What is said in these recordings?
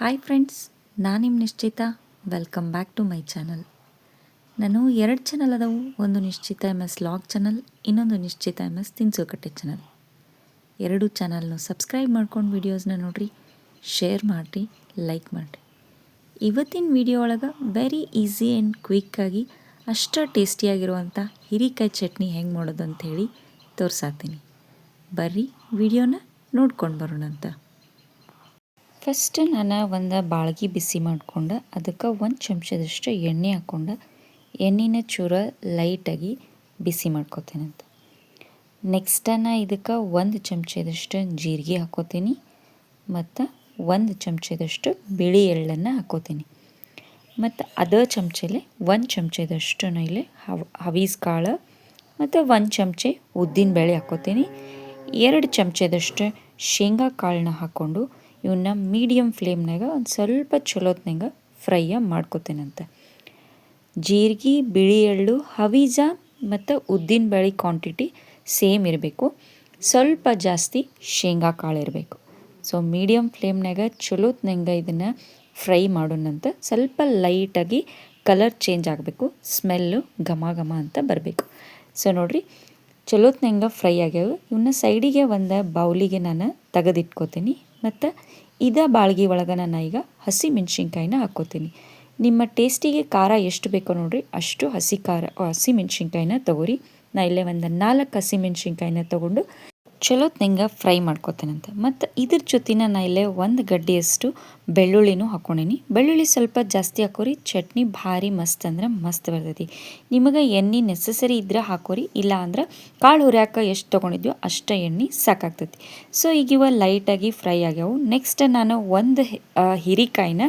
Hi friends ನಾನು ನಿಮ್ಮ ನಿಶ್ಚಿತ. Welcome back to my channel ನಾನು ಎರಡು ಚಾನಲ್ ಅದಾವು. ಒಂದು ನಿಶ್ಚಿತ ಎಂ ಎಸ್ ಲಾಗ್ ಚಾನಲ್ ಇನ್ನೊಂದು ನಿಶ್ಚಿತ ಎಂ ಎಸ್ ತಿನ್ಸೋಕಟ್ಟೆ ಚಾನಲ್ ಎರಡು ಚಾನಲ್ನು ಸಬ್ಸ್ಕ್ರೈಬ್ ಮಾಡ್ಕೊಂಡು ವೀಡಿಯೋಸ್ನ ನೋಡಿರಿ ಶೇರ್ ಮಾಡಿರಿ ಲೈಕ್ ಮಾಡಿರಿ. ಇವತ್ತಿನ ವಿಡಿಯೋ ಒಳಗೆ ವೆರಿ ಈಸಿ ಆ್ಯಂಡ್ ಕ್ವಿಕ್ಕಾಗಿ ಅಷ್ಟು ಟೇಸ್ಟಿಯಾಗಿರುವಂಥ ಹಿರಿಕಾಯಿ ಚಟ್ನಿ ಹೆಂಗೆ ಮಾಡೋದು ಅಂಥೇಳಿ ತೋರ್ಸಾತೀನಿ. ಬರ್ರಿ ವಿಡಿಯೋನ ನೋಡ್ಕೊಂಡು ಬರೋಣಂತ. ಫಸ್ಟ್ ನಾನು ಒಂದು ಬಾಳ್ಗಿ ಬಿಸಿ ಮಾಡ್ಕೊಂಡು ಅದಕ್ಕೆ ಒಂದು ಚಮಚದಷ್ಟು ಎಣ್ಣೆ ಹಾಕ್ಕೊಂಡು ಎಣ್ಣೆನ ಚೂರ ಲೈಟಾಗಿ ಬಿಸಿ ಮಾಡ್ಕೊತೇನಂತ ನೆಕ್ಸ್ಟ್ ನಾನು ಇದಕ್ಕೆ ಒಂದು ಚಮಚದಷ್ಟು ಜೀರಿಗೆ ಹಾಕೋತೀನಿ ಮತ್ತು ಒಂದು ಚಮಚದಷ್ಟು ಬಿಳಿ ಎಳ್ಳನ್ನು ಹಾಕೋತೀನಿ. ಮತ್ತು ಅದೇ ಚಮಚಲೆ ಒಂದು ಚಮಚದಷ್ಟು ಇಲ್ಲಿ ಹವ್, ಹವೀಸ್ ಕಾಳು ಮತ್ತು ಒಂದು ಚಮಚೆ ಉದ್ದಿನ ಬೇಳೆ ಹಾಕೋತೀನಿ. ಎರಡು ಚಮಚದಷ್ಟು ಶೇಂಗಾ ಕಾಳನ್ನ ಹಾಕ್ಕೊಂಡು ಇವನ್ನ ಮೀಡಿಯಮ್ ಫ್ಲೇಮ್ನಾಗ ಒಂದು ಸ್ವಲ್ಪ ಚಲೋತ್ನಾಗ ಫ್ರೈಯ ಮಾಡ್ಕೋತೇನಂತೆ. ಜೀರಿಗೆ, ಬಿಳಿ ಎಳ್ಳು, ಹವೀಜ ಮತ್ತು ಉದ್ದಿನ ಬೇಳೆ ಕ್ವಾಂಟಿಟಿ ಸೇಮ್ ಇರಬೇಕು. ಸ್ವಲ್ಪ ಜಾಸ್ತಿ ಶೇಂಗಾ ಕಾಳು ಇರಬೇಕು. ಸೊ ಮೀಡಿಯಮ್ ಫ್ಲೇಮ್ನಾಗ ಚಲೋತ್ನಂಗೆ ಇದನ್ನು ಫ್ರೈ ಮಾಡೋಣಂತ ಸ್ವಲ್ಪ ಲೈಟಾಗಿ ಕಲರ್ ಚೇಂಜ್ ಆಗಬೇಕು. ಸ್ಮೆಲ್ಲು ಘಮ ಘಮ ಅಂತ ಬರಬೇಕು. ಸೊ ನೋಡಿರಿ ಚಲೋತ್ನಂಗೆ ಫ್ರೈ ಆಗ್ಯಾವ. ಇವನ್ನ ಸೈಡಿಗೆ ಒಂದು ಬೌಲಿಗೆ ನಾನು ತೆಗೆದಿಟ್ಕೋತೀನಿ. ಮತ್ತು ಇದ ಬಾಳ್ಗೆ ಒಳಗೆ ನಾನು ಈಗ ಹಸಿ ಮೆಣಸಿನ್ಕಾಯಿನ ಹಾಕ್ಕೋತೀನಿ. ನಿಮ್ಮ ಟೇಸ್ಟಿಗೆ ಖಾರ ಎಷ್ಟು ಬೇಕೋ ನೋಡಿರಿ, ಅಷ್ಟು ಹಸಿ ಖಾರ ಹಸಿ ಮೆಣಸಿನ್ಕಾಯಿನ ತೊಗೋರಿ. ನಾ ಇಲ್ಲೇ ಒಂದು ನಾಲ್ಕು ಹಸಿ ಮೆಣಸಿನ್ಕಾಯಿನ ತೊಗೊಂಡು ಚಲೋತ್ನಂಗೆ ಫ್ರೈ ಮಾಡ್ಕೋತೇನಂತ ಮತ್ತು ಇದ್ರ ಜೊತೆನ ನಾ ಇಲ್ಲೇ ಒಂದು ಗಡ್ಡೆಯಷ್ಟು ಬೆಳ್ಳುಳ್ಳಿನೂ ಹಾಕ್ಕೊಂಡೀನಿ ಬೆಳ್ಳುಳ್ಳಿ ಸ್ವಲ್ಪ ಜಾಸ್ತಿ ಹಾಕೋರಿ, ಚಟ್ನಿ ಭಾರಿ ಮಸ್ತ್ ಅಂದ್ರೆ ಮಸ್ತ್ ಬರ್ತೈತಿ. ನಿಮಗೆ ಎಣ್ಣೆ ನೆಸಸರಿ ಇದ್ರೆ ಹಾಕೋರಿ, ಇಲ್ಲ ಅಂದ್ರೆ ಕಾಳು ಹುರಿಯಾಕ ಎಷ್ಟು ತೊಗೊಂಡಿದ್ಯೋ ಅಷ್ಟು ಎಣ್ಣೆ ಸಾಕಾಗ್ತೈತಿ. ಸೊ ಈಗ ಇವ ಲೈಟಾಗಿ ಫ್ರೈ ಆಗ್ಯಾವು. ನೆಕ್ಸ್ಟ್ ನಾನು ಒಂದು ಹಿರಿಕಾಯಿನ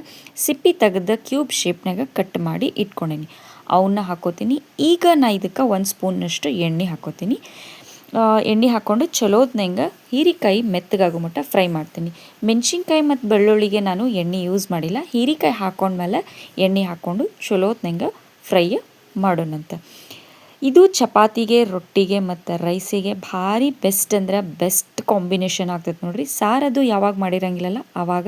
ಸಿಪ್ಪಿ ತೆಗೆದ ಕ್ಯೂಬ್ ಶೇಪ್ನಾಗ ಕಟ್ ಮಾಡಿ ಇಟ್ಕೊಂಡೀನಿ. ಅವನ್ನ ಹಾಕೋತೀನಿ. ಈಗ ನಾ ಇದಕ್ಕೆ ಒಂದು ಸ್ಪೂನ್ನಷ್ಟು ಎಣ್ಣೆ ಹಾಕೋತೀನಿ. ಎಣ್ಣೆ ಹಾಕ್ಕೊಂಡು ಚಲೋದ್ನಂಗೆ ಹೀರಿಕಾಯಿ ಮೆತ್ತಗಾಗೋ ಮಟ್ಟ ಫ್ರೈ ಮಾಡ್ತೀನಿ. ಮೆಣಸಿನ್ಕಾಯಿ ಮತ್ತು ಬೆಳ್ಳುಳ್ಳಿಗೆ ನಾನು ಎಣ್ಣೆ ಯೂಸ್ ಮಾಡಿಲ್ಲ. ಹೀರಿಕಾಯಿ ಹಾಕ್ಕೊಂಡ್ಮೇಲೆ ಎಣ್ಣೆ ಹಾಕ್ಕೊಂಡು ಚಲೋದ್ನಂಗೆ ಫ್ರೈ ಮಾಡೋಣಂತ. ಇದು ಚಪಾತಿಗೆ, ರೊಟ್ಟಿಗೆ ಮತ್ತು ರೈಸಿಗೆ ಭಾರಿ ಬೆಸ್ಟ್ ಅಂದ್ರೆ ಬೆಸ್ಟ್ ಕಾಂಬಿನೇಷನ್ ಆಗ್ತೈತೆ ನೋಡಿರಿ. ಸಾರದು ಯಾವಾಗ ಮಾಡಿರಂಗಿಲ್ಲಲ್ಲ ಆವಾಗ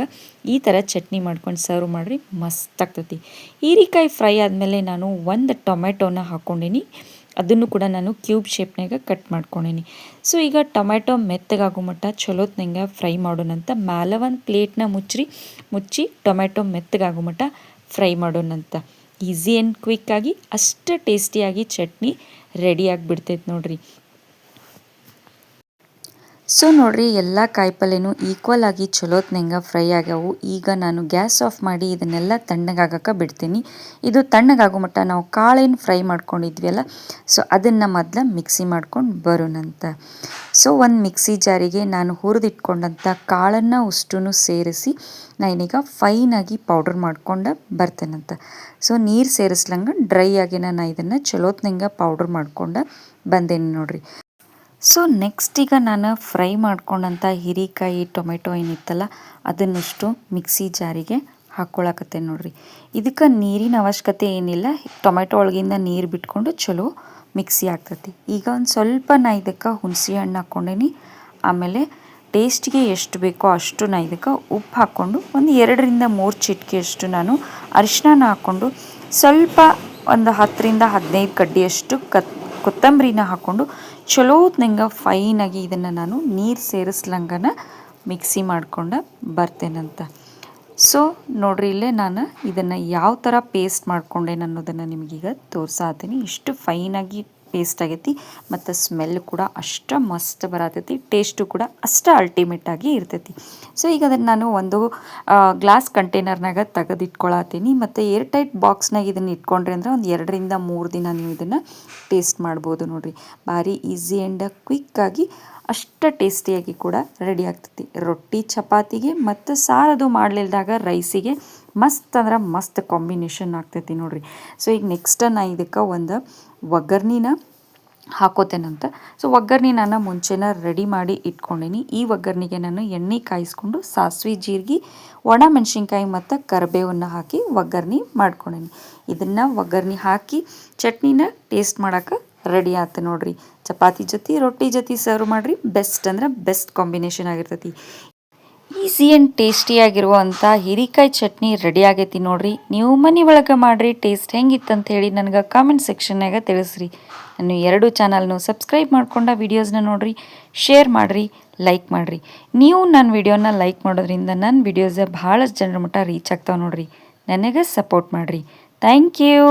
ಈ ಥರ ಚಟ್ನಿ ಮಾಡ್ಕೊಂಡು ಸರ್ವ್ ಮಾಡಿರಿ ಮಸ್ತ್ ಆಗ್ತೈತಿ. ಹೀರಿಕಾಯಿ ಫ್ರೈ ಆದಮೇಲೆ ನಾನು ಒಂದು ಟೊಮೆಟೊನ ಹಾಕ್ಕೊಂಡೀನಿ ಅದನ್ನು ಕೂಡ ನಾನು ಕ್ಯೂಬ್ ಶೇಪ್ನಾಗ ಕಟ್ ಮಾಡ್ಕೊಂಡೀನಿ. ಸೊ, ಈಗ ಟೊಮೆಟೊ ಮೆತ್ತಗಾಗೋ ಮಟ್ಟ ಚಲೋತ್ನಂಗೆ ಫ್ರೈ ಮಾಡೋಣಂತ ಮ್ಯಾಲೆ ಒಂದು ಪ್ಲೇಟ್ನ ಮುಚ್ಚ್ರಿ. ಮುಚ್ಚಿ ಟೊಮೆಟೊ ಮೆತ್ತಗಾಗೋ ಮಟ್ಟ ಫ್ರೈ ಮಾಡೋಣಂತ ಈಸಿ ಆ್ಯಂಡ್ ಕ್ವಿಕ್ಕಾಗಿ, ಅಷ್ಟು ಟೇಸ್ಟಿಯಾಗಿ ಚಟ್ನಿ ರೆಡಿ ಆಗಿಬಿಡ್ತೈತೆ ನೋಡಿರಿ. ಸೊ ನೋಡ್ರಿ, ಎಲ್ಲ ಕಾಯಿಪಲ್ಲೆನೂ ಈಕ್ವಲ್ ಆಗಿ ಚಲೋತ್ನಂಗೆ ಫ್ರೈ ಆಗ್ಯಾವು. ಈಗ ನಾನು ಗ್ಯಾಸ್ ಆಫ್ ಮಾಡಿ ಇದನ್ನೆಲ್ಲ ತಣ್ಣಗಾಗಕ್ಕೆ ಬಿಡ್ತೀನಿ. ಇದು ತಣ್ಣಗಾಗೋ ಮಟ್ಟ ನಾವು ಕಾಳೇನು ಫ್ರೈ ಮಾಡ್ಕೊಂಡಿದ್ವಿ ಅಲ್ಲ? ಸೊ ಅದನ್ನು ಮೊದಲು ಮಿಕ್ಸಿ ಮಾಡ್ಕೊಂಡು ಬರೋಣಂತ. ಸೊ ಒಂದು ಮಿಕ್ಸಿ ಜಾರಿಗೆ ನಾನು ಹುರಿದಿಟ್ಕೊಂಡಂಥ ಕಾಳನ್ನು ಅಷ್ಟು ಸೇರಿಸಿ ನಾನೀಗ ಫೈನಾಗಿ ಪೌಡ್ರ್ ಮಾಡ್ಕೊಂಡು ಬರ್ತೇನಂತ. ಸೊ ನೀರು ಸೇರಿಸ್ಲಂಗೆ ಡ್ರೈ ಆಗಿ ನಾನು ಇದನ್ನು ಚಲೋತ್ನಂಗೆ ಪೌಡ್ರ್ ಮಾಡ್ಕೊಂಡು ಬಂದೇನೆ ನೋಡಿರಿ. ಸೊ ನೆಕ್ಸ್ಟ್ ಈಗ ನಾನು ಫ್ರೈ ಮಾಡ್ಕೊಂಡಂಥ ಹಿರಿಕಾಯಿ, ಟೊಮೆಟೊ ಏನಿತ್ತಲ್ಲ, ಅದನ್ನಷ್ಟು ಮಿಕ್ಸಿ ಜಾರಿಗೆ ಹಾಕ್ಕೊಳಕತ್ತೆ ನೋಡ್ರಿ. ಇದಕ್ಕೆ ನೀರಿನ ಅವಶ್ಯಕತೆ ಏನಿಲ್ಲ, ಟೊಮೆಟೊ ಒಳಗಿಂದ ನೀರು ಬಿಟ್ಕೊಂಡು ಚಲೋ ಮಿಕ್ಸಿ ಆಗ್ತೈತಿ. ಈಗ ಒಂದು ಸ್ವಲ್ಪ ನಾ ಇದಕ್ಕೆ ಹುಣಸೆ ಹಣ್ಣು ಹಾಕ್ಕೊಂಡೇನಿ, ಆಮೇಲೆ ಟೇಸ್ಟಿಗೆ ಎಷ್ಟು ಬೇಕೋ ಅಷ್ಟು ನಾ ಇದಕ್ಕೆ ಉಪ್ಪು ಹಾಕ್ಕೊಂಡು ಒಂದು ಎರಡರಿಂದ ಮೂರು ಚಿಟಿಕೆಯಷ್ಟು ನಾನು ಅರಿಶಿನ ಹಾಕ್ಕೊಂಡು ಸ್ವಲ್ಪ ಒಂದು ಹತ್ತರಿಂದ ಹದಿನೈದು ಕಡ್ಡಿಯಷ್ಟು ಕತ್ ಕೊತ್ತಂಬರಿನ ಹಾಕ್ಕೊಂಡು ಚಲೋತ್ನಂಗೆ ಫೈನಾಗಿ ಇದನ್ನು ನಾನು ನೀರು ಸೇರಿಸ್ಲಂಗನ ಮಿಕ್ಸಿ ಮಾಡ್ಕೊಂಡು ಬರ್ತೇನಂತ. ಸೊ ನೋಡ್ರಿ ಇಲ್ಲೇ ನಾನು ಇದನ್ನು ಯಾವ ಥರ ಪೇಸ್ಟ್ ಮಾಡ್ಕೊಂಡೇನೆ ಅನ್ನೋದನ್ನು ನಿಮಗೀಗ ತೋರ್ಸಾತೀನಿ. ಇಷ್ಟು ಫೈನಾಗಿ ಪೇಸ್ಟ್ ಆಗೈತಿ, ಮತ್ತು ಸ್ಮೆಲ್ ಕೂಡ ಅಷ್ಟು ಮಸ್ತ್ ಬರತೈತಿ ಟೇಸ್ಟು ಕೂಡ ಅಷ್ಟು ಅಲ್ಟಿಮೇಟಾಗಿ ಇರ್ತೈತಿ. ಸೊ ಈಗ ಅದನ್ನು ನಾನು ಒಂದು ಗ್ಲಾಸ್ ಕಂಟೈನರ್ನಾಗ ತೆಗೆದಿಟ್ಕೊಳತ್ತೀನಿ, ಮತ್ತು ಏರ್ ಟೈಟ್ ಬಾಕ್ಸ್ನಾಗ ಇದನ್ನು ಇಟ್ಕೊಂಡ್ರಿ ಅಂದ್ರೆ ಒಂದು ಎರಡರಿಂದ ಮೂರು ದಿನ ನೀವು ಇದನ್ನು ಟೇಸ್ಟ್ ಮಾಡ್ಬೋದು ನೋಡಿರಿ. ಭಾರಿ ಈಸಿ ಆ್ಯಂಡ್ ಕ್ವಿಕ್ಕಾಗಿ ಅಷ್ಟು ಟೇಸ್ಟಿಯಾಗಿ ಕೂಡ ರೆಡಿ ಆಗ್ತೈತಿ. ರೊಟ್ಟಿ, ಚಪಾತಿಗೆ ಮತ್ತು ಸಾರದು ಮಾಡಲಿಲ್ದಾಗ ರೈಸಿಗೆ ಮಸ್ತ್ ಅಂದ್ರೆ ಮಸ್ತ್ ಕಾಂಬಿನೇಷನ್ ಆಗ್ತೈತಿ ನೋಡ್ರಿ. ಸೊ ಈಗ ನೆಕ್ಸ್ಟ್ ನಾ ಇದಕ್ಕೆ ಒಂದು ಒಗ್ಗರ್ಣಿನ ಹಾಕೋತೇನಂತ ಸೊ ಒಗ್ಗರ್ಣೆ ನಾನು ಮುಂಚೆನ ರೆಡಿ ಮಾಡಿ ಇಟ್ಕೊಂಡೀನಿ. ಈ ಒಗ್ಗರ್ಣಿಗೆ ನಾನು ಎಣ್ಣೆ ಕಾಯಿಸ್ಕೊಂಡು ಸಾಸಿವೆ, ಜೀರಿಗೆ, ಒಣ ಮೆಣಸಿನ್ಕಾಯಿ ಮತ್ತು ಕರಿಬೇವನ್ನು ಹಾಕಿ ಒಗ್ಗರ್ಣಿ ಮಾಡ್ಕೊಂಡಿನಿ. ಇದನ್ನು ಒಗ್ಗರ್ಣಿ ಹಾಕಿ ಚಟ್ನಿನ ಟೇಸ್ಟ್ ಮಾಡೋಕೆ ರೆಡಿ ಆಯ್ತು ನೋಡ್ರಿ. ಚಪಾತಿ ಜೊತೆ, ರೊಟ್ಟಿ ಜೊತೆ ಸರ್ವ್ ಮಾಡಿರಿ. ಬೆಸ್ಟ್ ಅಂದ್ರೆ ಬೆಸ್ಟ್ ಕಾಂಬಿನೇಷನ್ ಆಗಿರ್ತೈತಿ. ಈಸಿ ಆ್ಯಂಡ್ ಟೇಸ್ಟಿಯಾಗಿರುವಂಥ ಹೀರಿಕಾಯಿ ಚಟ್ನಿ ರೆಡಿ ಆಗೈತಿ ನೋಡ್ರಿ. ನೀವು ಮನೆ ಒಳಗೆ ಮಾಡಿರಿ ಟೇಸ್ಟ್ ಹೆಂಗಿತ್ತಂತ ಹೇಳಿ ನನಗೆ ಕಾಮೆಂಟ್ ಸೆಕ್ಷನ್ನಾಗ ತಿಳಿಸ್ರಿ. ನಾನು ಎರಡು ಚಾನಲ್ನು ಸಬ್ಸ್ಕ್ರೈಬ್ ಮಾಡ್ಕೊಂಡ ವೀಡಿಯೋಸ್ನ ನೋಡಿರಿ ಶೇರ್ ಮಾಡಿರಿ ಲೈಕ್ ಮಾಡಿರಿ. ನೀವು ನನ್ನ ವಿಡಿಯೋನ ಲೈಕ್ ಮಾಡೋದ್ರಿಂದ ನನ್ನ ವೀಡಿಯೋಸ ಭಾಳಷ್ಟು ಜನರ ಮಟ್ಟ ರೀಚ್ ಆಗ್ತಾವೆ ನೋಡಿರಿ. ನನಗೆ ಸಪೋರ್ಟ್ ಮಾಡಿರಿ. Thank you